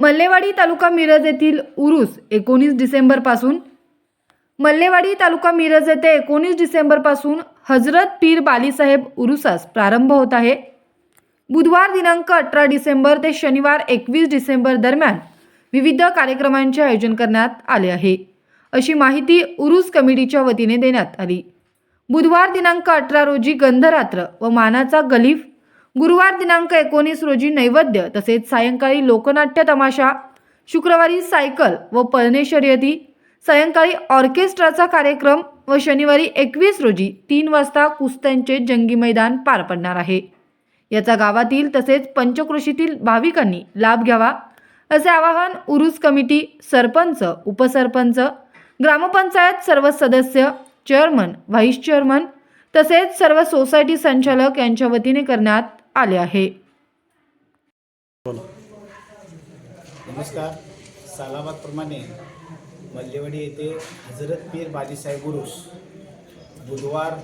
मल्लेवाडी तालुका मिरज येथील उरूस एकोणीस डिसेंबरपासून मल्लेवाडी तालुका मिरज येथे एकोणीस डिसेंबरपासून हजरत पीर बालीसाहेब उरुसास प्रारंभ होत आहे. बुधवार दिनांक अठरा डिसेंबर ते शनिवार एकवीस डिसेंबर दरम्यान विविध कार्यक्रमांचे आयोजन करण्यात आले आहे. अशी माहिती उरूस कमिटीच्या वतीने देण्यात आली. बुधवार दिनांक अठरा रोजी गंधरात्र व मानाचा गलीफ गुरुवार दिनांक एकोणीस रोजी नैवेद्य तसेच सायंकाळी लोकनाट्य तमाशा शुक्रवारी सायकल व पळणे शर्यती सायंकाळी ऑर्केस्ट्राचा कार्यक्रम व शनिवारी एकवीस रोजी तीन वाजता कुस्त्यांचे जंगी मैदान पार पडणार आहे. याचा गावातील तसेच पंचकृषीतील भाविकांनी लाभ घ्यावा असे आवाहन उरूस कमिटी सरपंच उपसरपंच ग्रामपंचायत सर्व सदस्य चेअरमन व्हाईस चेअरमन तसेच सर्व सोसायटी संचालक यांच्या वतीने करण्यात आले आहे. नमस्कार. सालाबादप्रमाणे मल्लेवाडी येथे हजरत पीर बाजीसाहेब उरुस बुधवार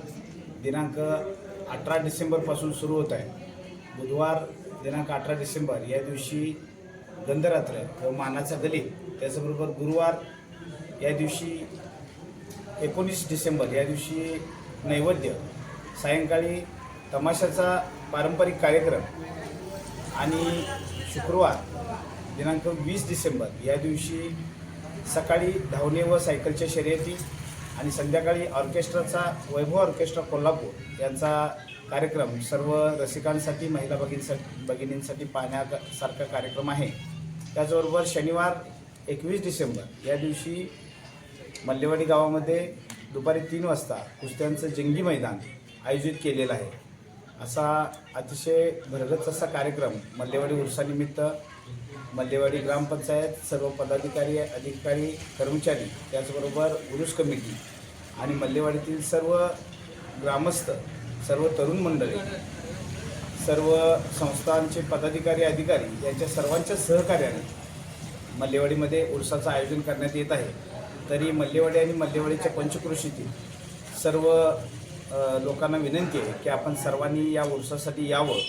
दिनांक अठरा डिसेंबरपासून सुरू होत आहे. बुधवार दिनांक अठरा डिसेंबर या दिवशी गंधरात्र व मानाचा गली त्याचबरोबर गुरुवार या दिवशी एकोणीस डिसेंबर या दिवशी नैवेद्य सायंकाळी तमाशाचा पारंपरिक कार्यक्रम आणि शुक्रवार दिनांक वीस डिसेंबर या दिवशी सकाळी धावणे व सायकलच्या शर्यती आणि संध्याकाळी ऑर्केस्ट्राचा वैभव ऑर्केस्ट्रा कोल्हापूर यांचा कार्यक्रम सर्व रसिकांसाठी महिला भगिनीसाठी भगिनींसाठी पाहण्यासारखा कार्यक्रम आहे. त्याचबरोबर शनिवार एकवीस डिसेंबर या दिवशी मल्लेवाडी गावामध्ये दुपारी तीन वाजता कुस्त्यांचं जंगी मैदान आयोजित केलेलं आहे. असा अतिशय भरगच असा कार्यक्रम मल्लेवाडी उर्सानिमित्त मल्लेवाडी ग्रामपंचायत सर्व पदाधिकारी अधिकारी कर्मचारी त्याचबरोबर उरुस कमिटी आणि मल्लेवाडीतील सर्व ग्रामस्थ सर्व तरुण मंडळी सर्व संस्थांचे पदाधिकारी अधिकारी यांच्या सर्वांच्या सहकार्याने मल्लेवाडीमध्ये उरसाचं आयोजन करण्यात येत आहे. तरी मल्लेवाडी आणि मल्लेवाडीच्या पंचकृषीतील सर्व लोकांना विनंती आहे की आपण सर्वांनी या उत्सवासाठी यावं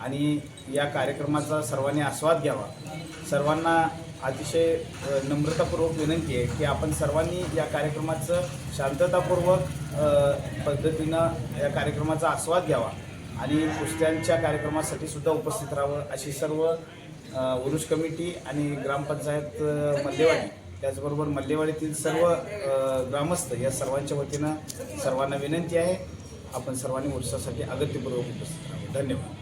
आणि या कार्यक्रमाचा सर्वांनी आस्वाद घ्यावा. सर्वांना अतिशय नम्रतापूर्वक विनंती आहे की आपण सर्वांनी या कार्यक्रमाचं शांततापूर्वक पद्धतीनं या कार्यक्रमाचा आस्वाद घ्यावा आणि कुस्त्यांच्या कार्यक्रमासाठी सुद्धा उपस्थित राहावं अशी सर्व उरुष कमिटी आणि ग्रामपंचायत अ, मल्लेवाडी त्याचबरोबर मल्लेवाडीतील सर्व ग्रामस्थ या सर्वांच्या वतीनं सर्वांना विनंती आहे. आपण सर्वांनी उत्साहासाठी अगत्यपूर्वक उपस्थित राहू. धन्यवाद.